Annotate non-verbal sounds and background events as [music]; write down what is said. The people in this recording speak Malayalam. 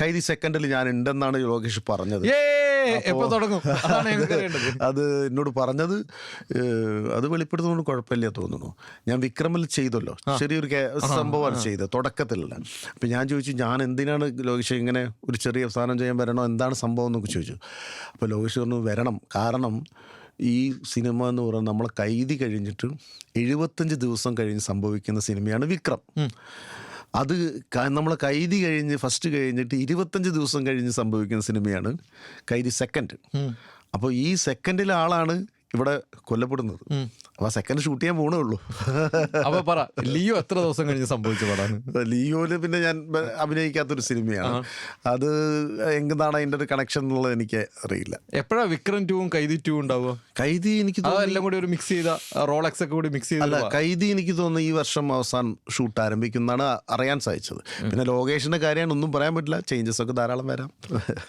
കൈതി സെക്കൻഡിൽ ഞാൻ ഉണ്ടെന്നാണ് ലോകേഷ് പറഞ്ഞത്. എപ്പോ തുടങ്ങും? [laughs] അത് എന്നോട് പറഞ്ഞത് അത് വെളിപ്പെടുത്തുന്നതുകൊണ്ട് കുഴപ്പമില്ല തോന്നുന്നു. ഞാൻ വിക്രമിൽ ചെയ്തല്ലോ. ചെറിയൊരു സംഭവമാണ് ചെയ്തത്. തുടക്കത്തിലല്ല. അപ്പം ഞാൻ ചോദിച്ചു ഞാൻ എന്തിനാണ് ലോകേഷ് ഇങ്ങനെ ഒരു ചെറിയ അവസാനം ചെയ്യാൻ വരണോ? എന്താണ് സംഭവം? എന്നൊക്കെ ചോദിച്ചു. അപ്പോൾ ലോകേഷ് പറഞ്ഞു വരണം. കാരണം ഈ സിനിമ എന്ന് പറയുന്നത് നമ്മളെ കൈതി കഴിഞ്ഞിട്ട് എഴുപത്തഞ്ച് ദിവസം കഴിഞ്ഞ് സംഭവിക്കുന്ന സിനിമയാണ് വിക്രം. അത് നമ്മൾ കൈതി കഴിഞ്ഞ് ഫസ്റ്റ് കഴിഞ്ഞിട്ട് ഇരുപത്തഞ്ച് ദിവസം കഴിഞ്ഞ് സംഭവിക്കുന്ന സിനിമയാണ് കൈതി സെക്കൻഡ് അപ്പോൾ ഈ സെക്കൻഡിലെ ആളാണ് ഇവിടെ കൊല്ലപ്പെടുന്നത്. അപ്പോൾ സെക്കൻഡ് ഷൂട്ട് ചെയ്യാൻ പോണേ ഉള്ളൂ. അപ്പൊ പറ ലിയോ എത്ര ദിവസം കഴിഞ്ഞ് സംഭവിച്ച പടാണ്? ലിയോയിൽ പിന്നെ ഞാൻ അഭിനയിക്കാത്തൊരു സിനിമയാണ്. അത് എന്താണ് അതിന്റെ ഒരു കണക്ഷൻ എന്നുള്ളത് എനിക്ക് അറിയില്ല. എപ്പോഴാ വിക്രം ടൂവും കൈതി ടൂ ഉണ്ടാവുക? കൈതി എനിക്ക് എല്ലാം കൂടി ഒരു മിക്സ് ചെയ്ത റോളക്സ് ഒക്കെ കൂടി മിക്സ് ചെയ്ത കൈതി എനിക്ക് തോന്നുന്നു ഈ വർഷം അവസാനം ഷൂട്ട് ആരംഭിക്കുന്നതാണ് അറിയാൻ സാധിച്ചത്. പിന്നെ ലോകേഷിന്റെ കാര്യമാണ് ഒന്നും പറയാൻ പറ്റില്ല. ചേഞ്ചസ് ഒക്കെ ധാരാളം വരാം.